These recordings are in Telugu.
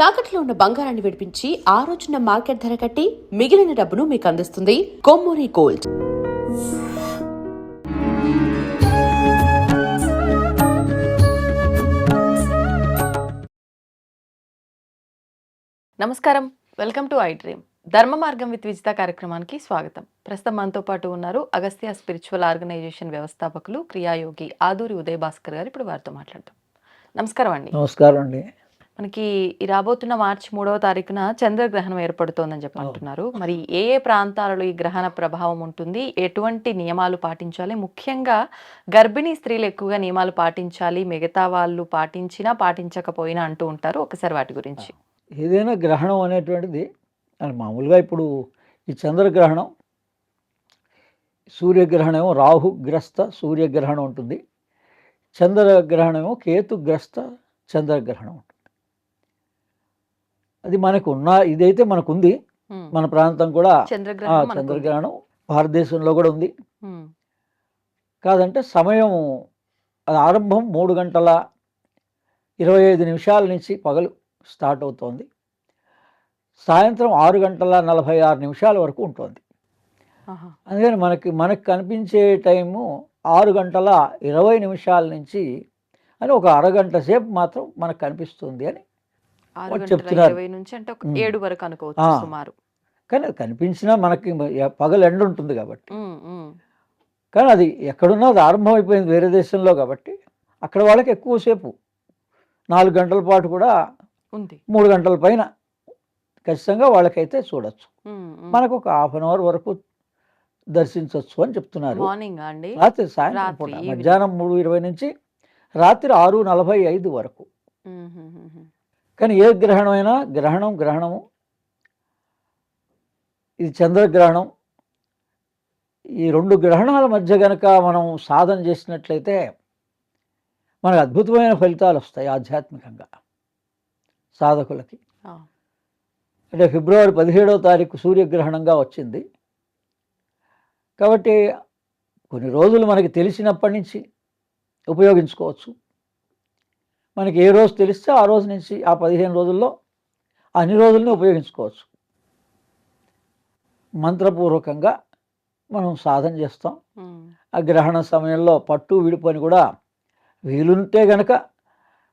తాకట్లో ఉన్న బంగారాన్ని విడిపించి ఆ రోజున మార్కెట్ ధర కట్టి మిగిలిన డబ్బును మీకు అందిస్తుంది కొమ్మూరి గోల్డ్. నమస్కారం. Welcome to I dream. ధర్మ మార్గం విత్ విజిత కార్యక్రమానికి స్వాగతం. ప్రస్తుతం మనతో పాటు ఉన్నారు అగస్త్య స్పిరిచువల్ ఆర్గనైజేషన్ వ్యవస్థాపకులు క్రియాయోగి ఆదూరి ఉదయ్ భాస్కర్ గారు. ఇప్పుడు వారితో మాట్లాడతాం నమస్కారం అండి. నమస్కారం అండి. మనకి రాబోతున్న మార్చి మూడవ తారీఖున చంద్రగ్రహణం ఏర్పడుతోందని చెప్పి అంటున్నారు. మరి ఏ ఏ ప్రాంతాలలో ఈ గ్రహణ ప్రభావం ఉంటుంది? ఎటువంటి నియమాలు పాటించాలి? ముఖ్యంగా గర్భిణీ స్త్రీలు ఎక్కువగా నియమాలు పాటించాలి మిగతా వాళ్ళు పాటించినా పాటించకపోయినా అంటూ ఉంటారు. ఒకసారి వాటి గురించి. ఏదైనా గ్రహణం అనేటువంటిది మామూలుగా ఇప్పుడు ఈ చంద్రగ్రహణం సూర్యగ్రహణం రాహుగ్రస్త సూర్యగ్రహణం ఉంటుంది. చంద్రగ్రహణమేమో కేతుగ్రస్త చంద్రగ్రహణం ఉంటుంది. అది మనకు ఉన్న ఇదైతే మనకుంది. మన ప్రాంతం కూడా చంద్రగ్రహణం భారతదేశంలో కూడా ఉంది. కాదంటే సమయం అది ఆరంభం మూడు గంటల ఇరవై ఐదు నిమిషాల నుంచి పగలు స్టార్ట్ అవుతోంది సాయంత్రం ఆరు గంటల నలభై ఆరు నిమిషాల వరకు ఉంటుంది. అందుకని మనకి మనకు కనిపించే టైము ఆరు గంటల ఇరవై నిమిషాల నుంచి అని ఒక అరగంట సేపు మాత్రం మనకు కనిపిస్తుంది అని చెప్తున్నారు. ఇరవై నుంచి అంటే ఒక ఉమ్. ఏడు వరకు అనుకోవచ్చు. సుమారు కానీ అది కనిపించినా మనకి పగలు ఎండ ఉంటుంది కాబట్టి. కానీ అది ఎక్కడున్నా అది ఆరంభం అయిపోయింది వేరే దేశంలో కాబట్టి అక్కడ వాళ్ళకి ఎక్కువసేపు నాలుగు గంటల పాటు కూడా ఉంది మూడు గంటల పైన ఖచ్చితంగా వాళ్ళకైతే చూడొచ్చు. మనకు ఒక హాఫ్ అన్ అవర్ వరకు దర్శించవచ్చు అని చెప్తున్నారు రాత్రి సాయంత్రం పూట. మధ్యాహ్నం మూడు ఇరవై నుంచి రాత్రి ఆరు నలభై ఐదు వరకు. కానీ ఏ గ్రహణమైనా గ్రహణం గ్రహణము. ఇది చంద్రగ్రహణం. ఈ రెండు గ్రహణాల మధ్య గనక మనం సాధన చేసినట్లయితే మనకు అద్భుతమైన ఫలితాలు వస్తాయి ఆధ్యాత్మికంగా సాధకులకి. అంటే ఫిబ్రవరి పదిహేడవ తారీఖు సూర్యగ్రహణంగా వచ్చింది. కాబట్టి కొన్ని రోజులు మనకి తెలిసినప్పటి నుంచి ఉపయోగించుకోవచ్చు. మనకి ఏ రోజు తెలిస్తే ఆ రోజు నుంచి ఆ పదిహేను రోజుల్లో అన్ని రోజుల్ని ఉపయోగించుకోవచ్చు. మంత్రపూర్వకంగా మనం సాధన చేస్తాం. ఆ గ్రహణ సమయంలో పట్టు విడుపు అని కూడా వీలుంటే గనక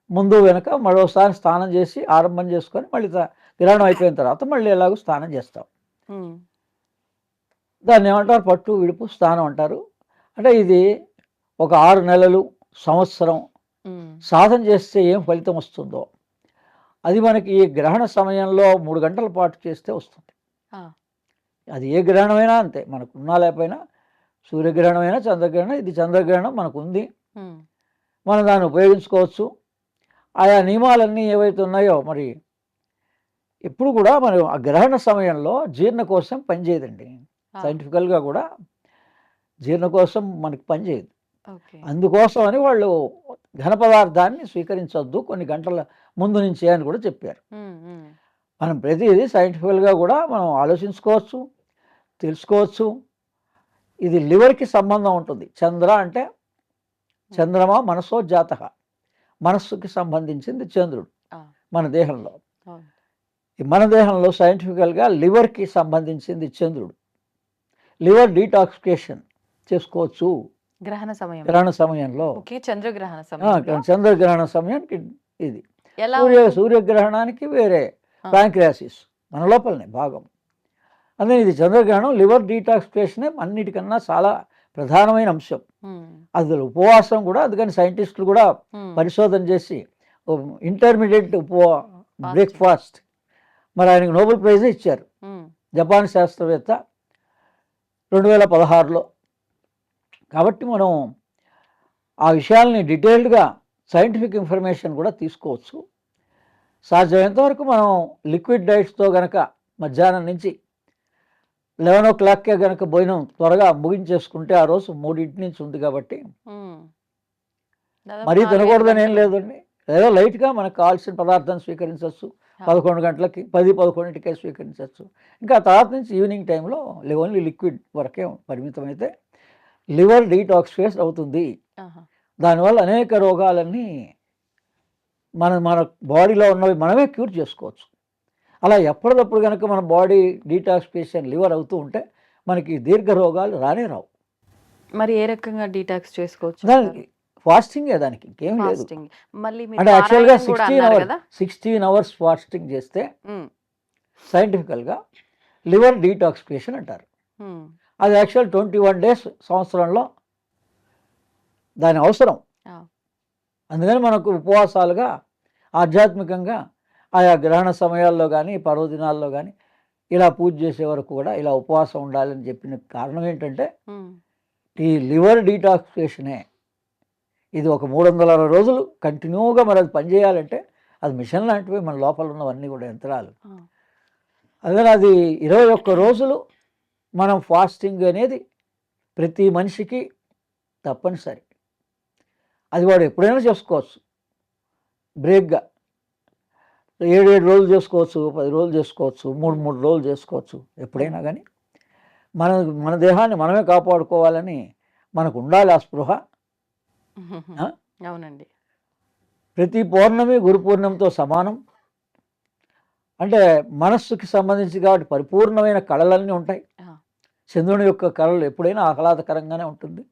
ముందు వెనక మరోసారి స్నానం చేసి ఆరంభం చేసుకొని మళ్ళీ గ్రహణం అయిపోయిన తర్వాత మళ్ళీ ఎలాగో స్నానం చేస్తాం. దాన్ని ఏమంటారు? పట్టు విడుపు స్నానం అంటారు. అంటే ఇది ఒక ఆరు నెలలు సంవత్సరం. సాధన చేస్తే ఏం ఫలితం వస్తుందో. అది మనకి ఈ గ్రహణ సమయంలో మూడు గంటల పాటు చేస్తే వస్తుంది. అది ఏ గ్రహణమైనా అంతే మనకు ఉన్నా లేకపోయినా సూర్యగ్రహణమైనా చంద్రగ్రహణం ఇది చంద్రగ్రహణం మనకు ఉంది. మనం దాన్ని ఉపయోగించుకోవచ్చు. ఆయా నియమాలన్నీ ఏవైతే ఉన్నాయో మరి ఎప్పుడు కూడా మనం ఆ గ్రహణ సమయంలో జీర్ణకోశం పనిచేయదండి ఆ. సైంటిఫికల్గా కూడా జీర్ణకోశం మనకి పనిచేయదు అందుకోసం అని వాళ్ళు ఘన పదార్థాన్ని స్వీకరించొద్దు కొన్ని గంటల ముందు నుంచే అని కూడా చెప్పారు. మనం ప్రతిదీ సైంటిఫికల్గా కూడా మనం ఆలోచించుకోవచ్చు తెలుసుకోవచ్చు. ఇది లివర్కి సంబంధం ఉంటుంది. చంద్ర అంటే చంద్రమ మనసో జాత మనస్సుకి సంబంధించింది చంద్రుడు. మన దేహంలో. మన దేహంలో సైంటిఫికల్గా లివర్కి సంబంధించింది చంద్రుడు. లివర్ డీటాక్సికేషన్ చేసుకోవచ్చు. గ్రహణ సమయం గ్రహణ సమయంలో. చంద్రగ్రహణ సమయం చంద్రగ్రహణ సమయానికి ఇది. సూర్య? సూర్యగ్రహణానికి వేరే. ప్యాంక్రియాసిస్ మన లోపలనే భాగం. అందుకే ఇది చంద్రగ్రహణం లివర్ డీటాక్సికేషన్ అన్నిటికన్నా చాలా ప్రధానమైన అంశం. అసలు ఉపవాసం కూడా అందుకని సైంటిస్టులు కూడా. పరిశోధన చేసి ఇంటర్మీడియట్ ఉపవా బ్రేక్ఫాస్ట్. మరి ఆయనకు నోబెల్ ప్రైజ్ ఇచ్చారు. జపాన్ శాస్త్రవేత్త రెండు వేల పదహారులో. కాబట్టి మనం ఆ విషయాల్ని డీటెయిల్డ్గా సైంటిఫిక్ ఇన్ఫర్మేషన్ కూడా తీసుకోవచ్చు సాధ్యమైనంత వరకు మనం లిక్విడ్ డైట్స్తో గనక మధ్యాహ్నం నుంచి లెవెన్ ఓ క్లాక్కే గనక భోజనం త్వరగా ముగించేసుకుంటే ఆ రోజు మూడింటి నుంచి ఉంది కాబట్టి మరీ తినకూడదని ఏం. లేదండి ఏదో లైట్గా మనకు కావాల్సిన పదార్థాన్ని స్వీకరించవచ్చు. పదకొండు గంటలకి పది పదకొండింటికే స్వీకరించవచ్చు ఇంకా ఆ తర్వాత నుంచి ఈవినింగ్ టైంలో ఓన్లీ లిక్విడ్ వరకే పరిమితమైతే లివర్ డీటాక్సిఫేస్ అవుతుంది. దానివల్ల అనేక రోగాలన్నీ మన మన బాడీలో ఉన్నవి మనమే క్యూర్ చేసుకోవచ్చు. అలా ఎప్పటికప్పుడు కనుక మన బాడీ డీటాక్సిఫికేషన్ లివర్ అవుతూ ఉంటే మనకి దీర్ఘ రోగాలు రానే రావు. మరి ఏ రకంగా డీటాక్స్ చేసుకోవచ్చు దానికి ఫాస్టింగే దానికి ఇంకేం లేదు. అంటే యాక్చువల్గా sixteen hours sixteen hours fasting చేస్తే సైంటిఫికల్గా లివర్ డీటాక్సిఫికేషన్ అంటారు. అది యాక్చువల్ ట్వంటీ వన్ డేస్ సంవత్సరంలో దాని అవసరం. అందుకని మనకు ఉపవాసాలుగా ఆధ్యాత్మికంగా ఆయా గ్రహణ సమయాల్లో కానీ పర్వదినాల్లో కానీ ఇలా పూజ చేసే వరకు కూడా ఇలా ఉపవాసం ఉండాలని చెప్పిన కారణం ఏంటంటే ఈ లివర్ డీటాక్సిఫికేషనే. ఇది ఒక మూడు వందల అరవై రోజులు కంటిన్యూగా మరి అది పనిచేయాలంటే అది మిషన్ లాంటివి మన లోపల ఉన్నవన్నీ కూడా యంత్రాలు. అందుకని అది ఇరవై ఒక్క రోజులు మనం ఫాస్టింగ్ అనేది ప్రతి మనిషికి తప్పనిసరి. అది వాడు ఎప్పుడైనా చేసుకోవచ్చు. బ్రేక్గా. ఏడు ఏడు రోజులు చేసుకోవచ్చు పది రోజులు చేసుకోవచ్చు మూడు మూడు రోజులు చేసుకోవచ్చు ఎప్పుడైనా కానీ మన మన దేహాన్ని మనమే కాపాడుకోవాలని మనకు ఉండాలి ఆ స్పృహ? అవునండి. ప్రతి పౌర్ణమి గురు పూర్ణిమతో సమానం. అంటే మనస్సుకి సంబంధించి కాబట్టి పరిపూర్ణమైన కళలన్నీ ఉంటాయి. చంద్రుని యొక్క కళలు ఎప్పుడైనా ఆహ్లాదకరంగానే ఉంటుంది.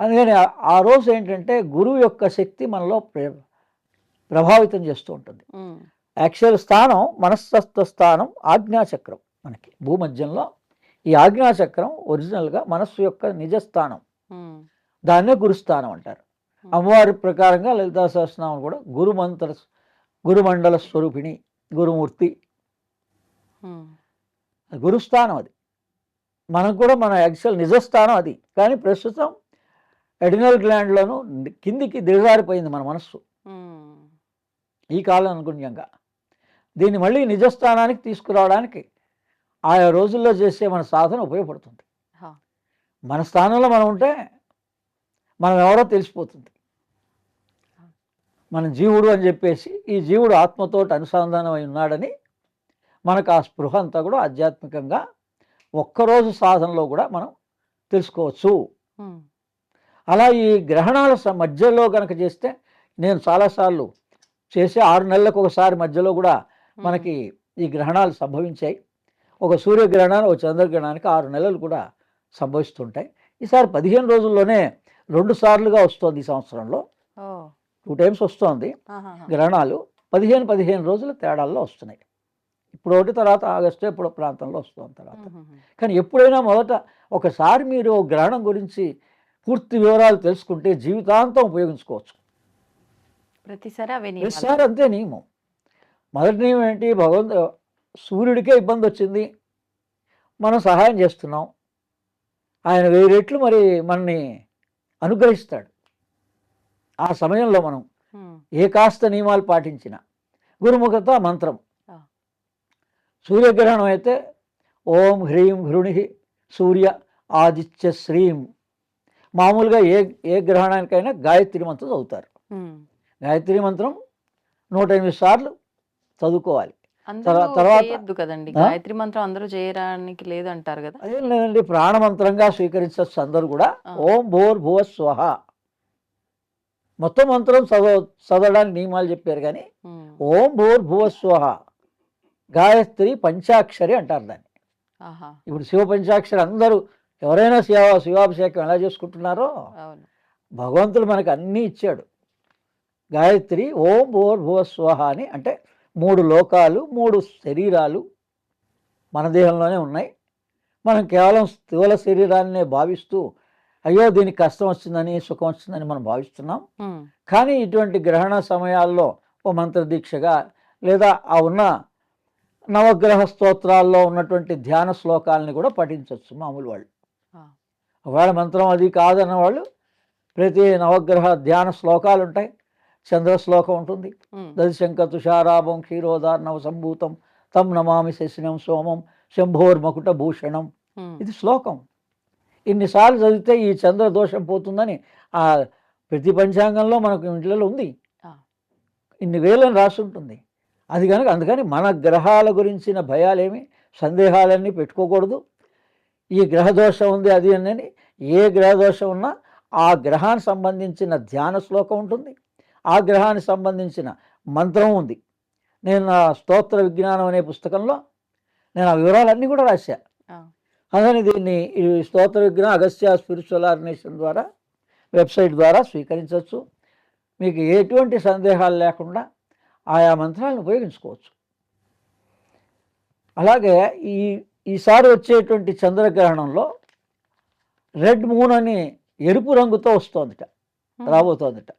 అందుకని ఆ- రోజు ఏంటంటే గురువు యొక్క శక్తి మనలో ప్ర- ప్రభావితం చేస్తూ ఉంటుంది. యాక్చువల్ స్థానం మనస్తత్వ స్థానం ఆజ్ఞాచక్రం మనకి. భూమధ్యంలో ఈ ఆజ్ఞాచక్రం ఒరిజినల్గా మనస్సు యొక్క నిజ స్థానం ఉమ్, దాన్నే గురుస్థానం అంటారు. అమ్మవారి ప్రకారంగా లలితా సహస్రనామం కూడా గురుమంత్ర గురుమండల స్వరూపిణి గురుమూర్తి. గురుస్థానం అది. మనకు కూడా మన యాక్చువల్ నిజస్థానం అది. కానీ ప్రస్తుతం ఎడినల్ గ్లాండ్లోను కిందికి దిగజారిపోయింది మన మనస్సు. ఈ కాలం అనుగుణ్యంగా దీన్ని మళ్ళీ నిజస్థానానికి తీసుకురావడానికి ఆయా రోజుల్లో చేసే మన సాధన ఉపయోగపడుతుంది. మన స్థానంలో మనం ఉంటే మనం ఎవరో తెలిసిపోతుంది. మన జీవుడు అని చెప్పేసి ఈ జీవుడు ఆత్మతోటి అనుసంధానం అయి ఉన్నాడని మనకు ఆ స్పృహ అంతా కూడా ఆధ్యాత్మికంగా ఒక్కరోజు సాధనలో కూడా మనం తెలుసుకోవచ్చు. అలా ఈ గ్రహణాల మధ్యలో కనుక చేస్తే నేను చాలాసార్లు చేసే ఆరు నెలలకు ఒకసారి మధ్యలో కూడా మనకి ఈ గ్రహణాలు సంభవించాయి. ఒక సూర్యగ్రహణాన్ని ఒక చంద్రగ్రహణానికి ఆరు నెలలు కూడా సంభవిస్తుంటాయి. ఈసారి పదిహేను రోజుల్లోనే రెండు సార్లుగా వస్తుంది ఈ సంవత్సరంలో. టూ టైమ్స్ వస్తోంది. గ్రహణాలు. పదిహేను పదిహేను రోజుల తేడాల్లో వస్తున్నాయి. ఇప్పుడు ఒకటి తర్వాత ఆగస్టు ఎప్పుడో ప్రాంతంలో వస్తుంది తర్వాత. కానీ ఎప్పుడైనా మొదట ఒకసారి మీరు గ్రహణం గురించి పూర్తి వివరాలు తెలుసుకుంటే జీవితాంతం ఉపయోగించుకోవచ్చు. ప్రతిసారి అంతే నియమం. మొదటి నియమం ఏంటి? భగవంతు సూర్యుడికే ఇబ్బంది వచ్చింది. మనం సహాయం చేస్తున్నాం. ఆయన వెయ్యి రెట్లు మరి మనని అనుగ్రహిస్తాడు. ఆ సమయంలో మనం ఏ కాస్త నియమాలు పాటించిన. గురుముఖత మంత్రం. సూర్యగ్రహణం అయితే ఓం హ్రీం హృణి సూర్య ఆదిత్య శ్రీం. మామూలుగా ఏ ఏ గ్రహణానికైనా గాయత్రి మంత్రం చదువుతారు. గాయత్రి మంత్రం నూట ఎనిమిది సార్లు చదువుకోవాలి. తర్వాత- కదండి? గాయత్రి మంత్రం అందరూ చేయడానికి లేదు అంటారు కదా? అదేం లేదండి ప్రాణమంత్రంగా స్వీకరించవచ్చు అందరూ కూడా. ఓం భోర్ భువ స్వహ. మొత్తం మంత్రం చదవ చదవడానికి నియమాలు చెప్పారు కానీ ఓం భూర్ భువ స్వహ. గాయత్రి పంచాక్షరి అంటారు దాన్ని. ఇప్పుడు శివ పంచాక్షరి అందరూ ఎవరైనా శివ శివాభిషేకం ఎలా చేసుకుంటున్నారో భగవంతుడు మనకు అన్నీ ఇచ్చాడు. గాయత్రి ఓం భూర్ భువ స్వహ అని అంటే మూడు లోకాలు మూడు శరీరాలు మన దేహంలోనే ఉన్నాయి. మనం కేవలం స్థూల శరీరాన్నే భావిస్తూ అయ్యో దీనికి కష్టం వచ్చిందని సుఖం వచ్చిందని మనం భావిస్తున్నాం. కానీ ఇటువంటి గ్రహణ సమయాల్లో ఓ మంత్రదీక్షగా లేదా ఆ ఉన్న నవగ్రహ స్తోత్రాల్లో ఉన్నటువంటి ధ్యాన శ్లోకాలని కూడా పఠించవచ్చు మామూలు వాళ్ళు. ఒకవేళ మంత్రం అది కాదన్న వాళ్ళు ప్రతి నవగ్రహ ధ్యాన శ్లోకాలు ఉంటాయి. చంద్ర శ్లోకం ఉంటుంది దశంక తుషారాభం క్షీరోదార్ణవ సంభూతం తం నమామి శశినం సోమం శంభోర్మకుట భూషణం. ఇది శ్లోకం. ఇన్నిసార్లు చదివితే ఈ చంద్ర దోషం పోతుందని ఆ ప్రతి పంచాంగంలో మనకు ఇంట్లో ఉంది. ఇన్ని వేలని రాసి ఉంటుంది అది కనుక అందుకని మన గ్రహాల గురించిన భయాలేమి సందేహాలన్నీ పెట్టుకోకూడదు. ఈ గ్రహ దోషం ఉంది అది అని ఏ గ్రహ దోషం ఉన్నా ఆ గ్రహానికి సంబంధించిన ధ్యాన శ్లోకం ఉంటుంది. ఆ గ్రహానికి సంబంధించిన మంత్రం ఉంది. నేను నా స్తోత్ర విజ్ఞానం అనే పుస్తకంలో నేను ఆ వివరాలన్నీ కూడా రాశా. అందుకని దీన్ని ఈ స్తోత్ర విజ్ఞానం అగస్త్య స్పిరిచువల్ ఆర్గనైజేషన్ ద్వారా వెబ్సైట్ ద్వారా స్వీకరించవచ్చు. మీకు ఎటువంటి సందేహాలు లేకుండా ఆయా మంత్రాలను ఉపయోగించుకోవచ్చు. అలాగే ఈ ఈసారి వచ్చేటువంటి చంద్రగ్రహణంలో రెడ్ మూన్ అని ఎరుపు రంగుతో వస్తోందిట. రాబోతోందిట.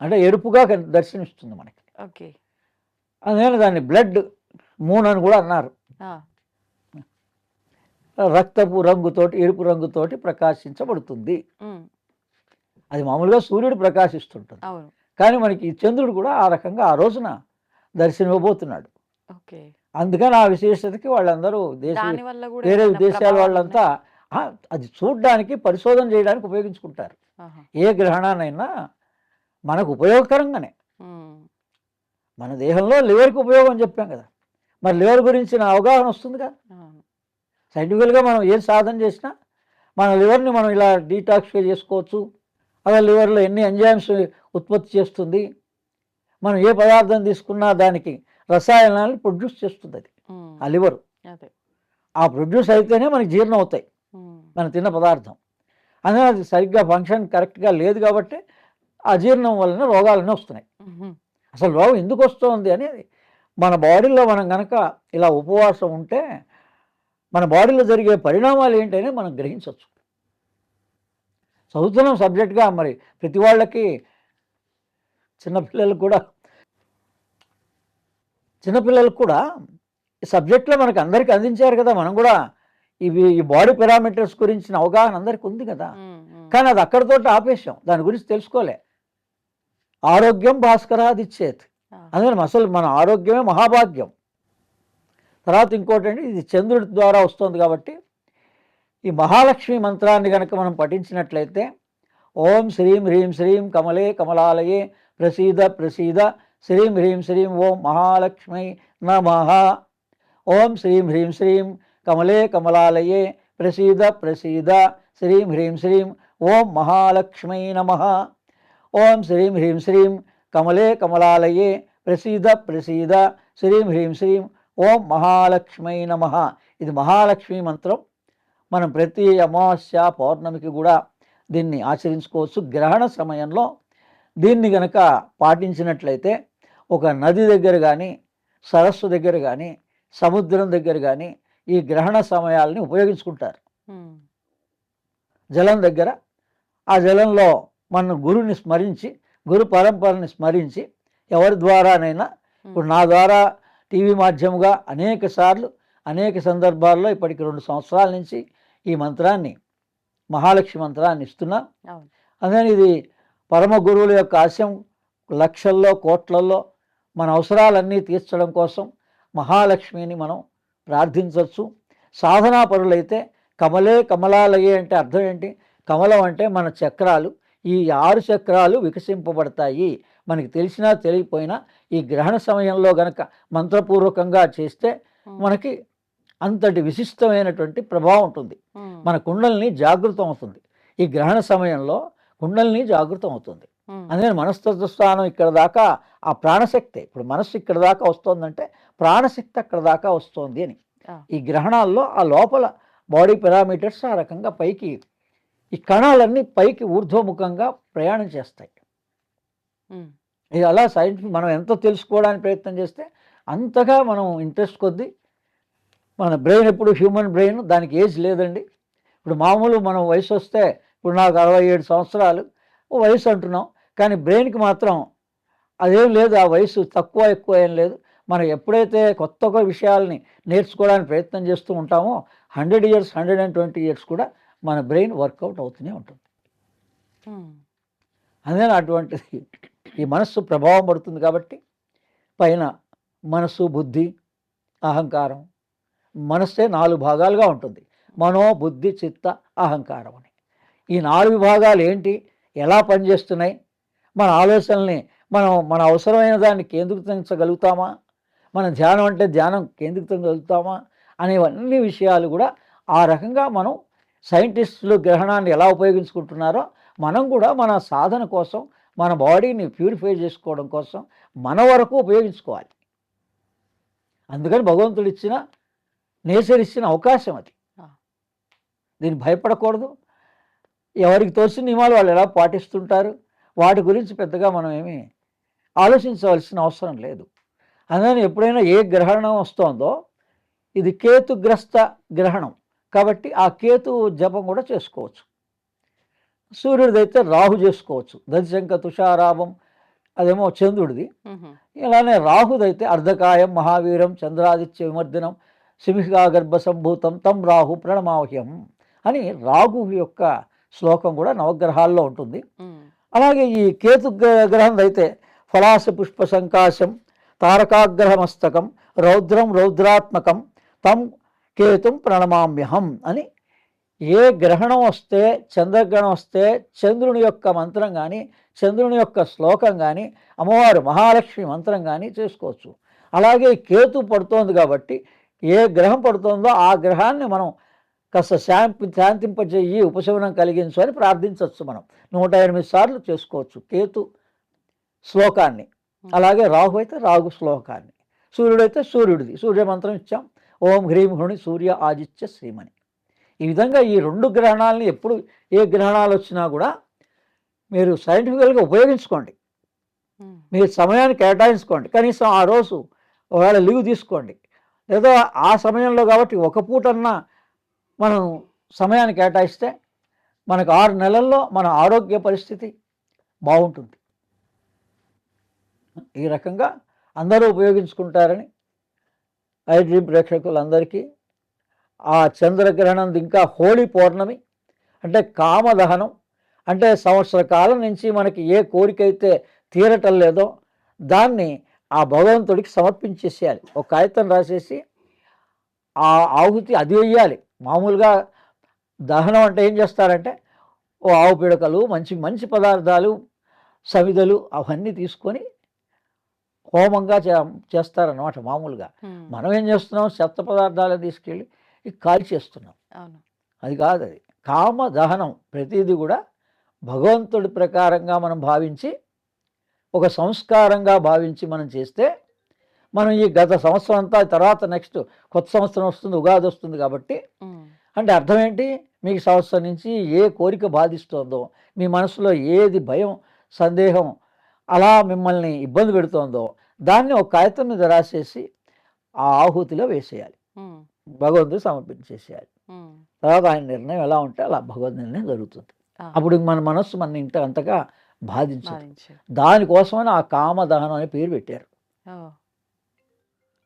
అంటే ఎరుపుగా దర్శనమిస్తుంది మనకి. ఓకే. అందుకని దాన్ని బ్లడ్ మూన్ అని కూడా అన్నారు. రక్తపు రంగుతోటి ఎరుపు రంగుతోటి ప్రకాశించబడుతుంది. అది మామూలుగా సూర్యుడు ప్రకాశిస్తుంటుంది. కానీ మనకి చంద్రుడు కూడా ఆ రకంగా ఆ రోజున దర్శనమివ్వబోతున్నాడు ఓకే. అందుకని ఆ విశేషతకి వాళ్ళందరూ దేశ వేరే దేశాల వాళ్ళంతా "ఆ, అది చూడడానికి పరిశోధన చేయడానికి ఉపయోగించుకుంటారు. ఏ గ్రహణానైనా మనకు ఉపయోగకరంగానే. మన దేహంలో లివర్కి ఉపయోగం అని చెప్పాం కదా. మరి లివర్ గురించిన అవగాహన వస్తుందిగా. సైంటిఫికల్గా మనం ఏం సాధన చేసినా మన లివర్ని మనం ఇలా డీటాక్సిఫై చేసుకోవచ్చు. అలా లివర్లో ఎన్ని ఎంజైమ్స్ ఉత్పత్తి చేస్తుంది? మనం ఏ పదార్థం తీసుకున్నా దానికి రసాయనాలను ప్రొడ్యూస్ చేస్తుంది అది. ఆ లివర్. ఆ ప్రొడ్యూస్ అయితేనే మనకి జీర్ణం అవుతాయి. మనం తిన్న పదార్థం. అందుకని అది సరిగ్గా ఫంక్షన్ కరెక్ట్గా లేదు కాబట్టి అజీర్ణం వలన రోగాలన్నీ వస్తున్నాయి. అసలు రోగం ఎందుకు వస్తుంది అనేది మన బాడీలో మనం కనుక ఇలా ఉపవాసం ఉంటే మన బాడీలో జరిగే పరిణామాలు ఏంటనే మనం గ్రహించవచ్చు. చదువుతున్నాం సబ్జెక్ట్గా మరి ప్రతి వాళ్ళకి చిన్నపిల్లలకు కూడా చిన్నపిల్లలకు కూడా ఈ సబ్జెక్ట్లో మనకు అందరికీ అందించారు కదా మనం కూడా ఇవి ఈ బాడీ పారామీటర్స్ గురించిన అవగాహన అందరికీ ఉంది కదా. కానీ అది అక్కడితో ఆపేశాం దాని గురించి తెలుసుకోలే ఆరోగ్యం భాస్కరాది ఆ. అందుకని అసలు మన ఆరోగ్యమే మహాభాగ్యం తర్వాత ఇంకోటి ఇది చంద్రుడి ద్వారా వస్తుంది కాబట్టి ఈ మహాలక్ష్మి మంత్రాన్ని కనుక మనం పఠించినట్లయితే ఓం శ్రీం హ్రీం శ్రీం కమలే కమలాలయే ప్రసీద ప్రసీద శ్రీం హ్రీం శ్రీం ఓం మహాలక్ష్మి నమః. ఓం శ్రీం హ్రీం శ్రీం కమలే కమలాలయే ప్రసీద ప్రసీద శ్రీం హ్రీం శ్రీం ఓం మహాలక్ష్మీ నమః. ఓం శ్రీం హ్రీం శ్రీం కమలే కమలాలయే ప్రసీద ప్రసీద శ్రీం హ్రీం శ్రీం ఓం మహాలక్ష్మీ నమ. ఇది మహాలక్ష్మి మంత్రం. మనం ప్రతి అమావాస్య పౌర్ణమికి కూడా దీన్ని ఆచరించుకోవచ్చు. గ్రహణ సమయంలో దీన్ని గనక పాటించినట్లయితే ఒక నది దగ్గర కానీ సరస్సు దగ్గర కానీ సముద్రం దగ్గర కానీ ఈ గ్రహణ సమయాల్ని ఉపయోగించుకుంటారు. జలం దగ్గర ఆ జలంలో మన గురుని స్మరించి గురు పరంపరని స్మరించి ఎవరి ద్వారానైనా ఇప్పుడు నా ద్వారా టీవీ మాధ్యముగా అనేక సార్లు అనేక సందర్భాల్లో ఇప్పటికి రెండు సంవత్సరాల నుంచి ఈ మంత్రాన్ని మహాలక్ష్మి మంత్రాన్ని ఇస్తున్నా. అందుకని ఇది పరమ గురువుల యొక్క ఆశయం లక్షల్లో కోట్లల్లో మన అవసరాలన్నీ తీర్చడం కోసం మహాలక్ష్మిని మనం ప్రార్థించవచ్చు. సాధనా పరులైతే కమలే కమలాలయే అంటే అర్థం ఏంటి? కమలం అంటే మన చక్రాలు. ఈ ఆరు చక్రాలు వికసింపబడతాయి. మనకి తెలిసినా తెలియకపోయినా ఈ గ్రహణ సమయంలో గనక మంత్రపూర్వకంగా చేస్తే. మనకి అంతటి విశిష్టమైనటువంటి ప్రభావం ఉంటుంది. మన కుండల్ని జాగృతం అవుతుంది ఈ గ్రహణ సమయంలో కుండల్ని జాగృతం అవుతుంది. అందుకని మనస్తత్వ స్థానం ఇక్కడ దాకా ఆ ప్రాణశక్తి ఇప్పుడు మనస్సు ఇక్కడ దాకా వస్తుందంటే ప్రాణశక్తి అక్కడ దాకా వస్తుంది అని. ఈ గ్రహణాల్లో ఆ లోపల బాడీ పారామీటర్స్ ఆ రకంగా పైకి ఈ కణాలన్నీ పైకి ఊర్ధ్వముఖంగా ప్రయాణం చేస్తాయి. ఇది అలా సైంటిఫిక్ మనం ఎంత తెలుసుకోవడానికి ప్రయత్నం చేస్తే అంతగా మనం ఇంట్రెస్ట్ కొద్దీ మన బ్రెయిన్ ఎప్పుడు హ్యూమన్ బ్రెయిన్? దానికి ఏజ్ లేదండి. ఇప్పుడు మామూలు మనం వయసు వస్తే ఇప్పుడు నాకు అరవై ఏడు సంవత్సరాలు వయసు అంటున్నాం. కానీ బ్రెయిన్కి మాత్రం అదేం లేదు ఆ వయసు తక్కువ ఎక్కువ ఏం లేదు. మనం ఎప్పుడైతే కొత్త కొత్త విషయాల్ని నేర్చుకోవడానికి ప్రయత్నం చేస్తూ ఉంటామో hundred years hundred and twenty years కూడా మన బ్రెయిన్ వర్కౌట్ అవుతూనే ఉంటుంది. అందుకని అటువంటిది ఈ మనస్సు ప్రభావం పడుతుంది కాబట్టి పైన మనస్సు బుద్ధి అహంకారం మనస్సే నాలుగు భాగాలుగా ఉంటుంది. మనో బుద్ధి చిత్త అహంకారం అని. ఈ నాలుగు భాగాలు ఏంటి? ఎలా పనిచేస్తున్నాయి? మన ఆలోచనల్ని మనం మన అవసరమైన దాన్ని కేంద్రీకరించగలుగుతామా? మన ధ్యానం అంటే ధ్యానం కేంద్రీకరించగలుగుతామా? అనేవన్నీ విషయాలు కూడా ఆ రకంగా మనం సైంటిస్టులు గ్రహణాన్ని ఎలా ఉపయోగించుకుంటున్నారో మనం కూడా మన సాధన కోసం మన బాడీని ప్యూరిఫై చేసుకోవడం కోసం మన వరకు ఉపయోగించుకోవాలి. అందుకని భగవంతుడు ఇచ్చిన నేచర్ ఇచ్చిన అవకాశం అది. దీన్ని భయపడకూడదు. ఎవరికి తోచిన నియమాలు వాళ్ళు ఎలా పాటిస్తుంటారు? వాటి గురించి పెద్దగా మనం ఏమీ ఆలోచించవలసిన అవసరం లేదు. అందుకని ఎప్పుడైనా ఏ గ్రహణం వస్తోందో ఇది కేతుగ్రస్త గ్రహణం. కాబట్టి ఆ కేతు జపం కూడా చేసుకోవచ్చు. సూర్యుడిదైతే రాహు చేసుకోవచ్చు. దశంక తుషారాభం అదేమో చంద్రుడిది. ఇలానే రాహుదైతే అర్ధకాయం మహావీరం చంద్రాదిత్య విమర్దనం గర్భ సంభూతం తం రాహు ప్రణమాహ్యం అని రాహు యొక్క శ్లోకం కూడా నవగ్రహాల్లో ఉంటుంది. అలాగే ఈ కేతు గ్ర- గ్రహం అయితే ఫలాస పుష్ప సంకాశం తారకాగ్రహమస్తకం రౌద్రం రౌద్రాత్మకం తం కేతుం ప్రణమామ్యహం అని ఏ గ్రహణం వస్తే చంద్రగ్రహణం వస్తే చంద్రుని యొక్క మంత్రం కానీ చంద్రుని యొక్క శ్లోకం కానీ అమ్మవారు మహాలక్ష్మి మంత్రం కానీ చేసుకోవచ్చు అలాగే కేతు పడుతోంది కాబట్టి ఏ గ్రహం పడుతోందో ఆ గ్రహాన్ని మనం కాస్త శాంతి శాంతింపజేయి ఉపశమనం కలిగించు అని ప్రార్థించవచ్చు మనం. నూట ఎనిమిది సార్లు చేసుకోవచ్చు కేతు శ్లోకాన్ని. అలాగే రాహు అయితే రాహు శ్లోకాన్ని. సూర్యుడైతే సూర్యుడిది. సూర్య మంత్రం ఇచ్చాం. ఓం హ్రీం హృణి సూర్య ఆదిత్య శ్రీమని ఈ విధంగా ఈ రెండు గ్రహణాలని ఎప్పుడు ఏ గ్రహణాలు వచ్చినా కూడా మీరు సైంటిఫికల్గా ఉపయోగించుకోండి. మీరు సమయాన్ని కేటాయించుకోండి. కనీసం ఆ రోజు ఒకవేళ లీవ్ తీసుకోండి. లేదా ఆ సమయంలో కాబట్టి ఒక పూటన్నా మనం సమయాన్ని కేటాయిస్తే మనకు ఆరు నెలల్లో మన ఆరోగ్య పరిస్థితి బాగుంటుంది. ఈ రకంగా అందరూ ఉపయోగించుకుంటారని ఐ ప్రేక్షకులందరికీ ఆ చంద్రగ్రహణం ఇంకా హోళీ పౌర్ణమి అంటే కామదహనం అంటే సంవత్సర కాలం నుంచి మనకి ఏ కోరిక అయితే తీరటం లేదో దాన్ని ఆ భగవంతుడికి సమర్పించేసేయాలి ఒక కాగితం రాసేసి ఆ ఆహుతి అది వేయాలి మామూలుగా దహనం అంటే ఏం చేస్తారంటే ఓ ఆవు పిడకలు మంచి మంచి పదార్థాలు సమిదలు అవన్నీ తీసుకొని హోమంగా చే చేస్తారన్నమాట మామూలుగా. మ్మ్. మనం ఏం చేస్తున్నాం? చెత్త పదార్థాలు తీసుకెళ్ళి ఇక కాల్ చేస్తున్నాం. అది కాదు అది కామ దహనం ప్రతిదీ కూడా భగవంతుడి ప్రకారంగా మనం భావించి ఒక సంస్కారంగా భావించి మనం చేస్తే మనం ఈ గత సంవత్సరం అంతా తర్వాత నెక్స్ట్ కొత్త సంవత్సరం వస్తుంది ఉగాది వస్తుంది కాబట్టి. అంటే అర్థం ఏంటి మీకు సంవత్సరం నుంచి ఏ కోరిక బాధిస్తోందో మీ మనసులో ఏది భయం సందేహం అలా మిమ్మల్ని ఇబ్బంది పెడుతోందో దాన్ని ఒక కాగితం మీద రాసేసి ఆ ఆహుతిలో వేసేయాలి. భగవంతుడు సమర్పించేసేయాలి. తర్వాత ఆయన నిర్ణయం ఎలా ఉంటే అలా భగవద్ నిర్ణయం జరుగుతుంది. అప్పుడు మన మనస్సు మన ఇంట అంతగా బాధించదు భావించారు. దానికోసమని ఆ కామదహనం అనే పేరు పెట్టారు.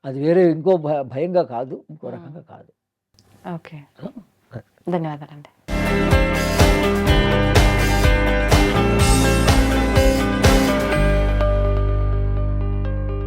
అది వేరే ఇంకో భయంగా కాదు ఇంకో. రకంగా కాదు ఓకే ధన్యవాదాలండి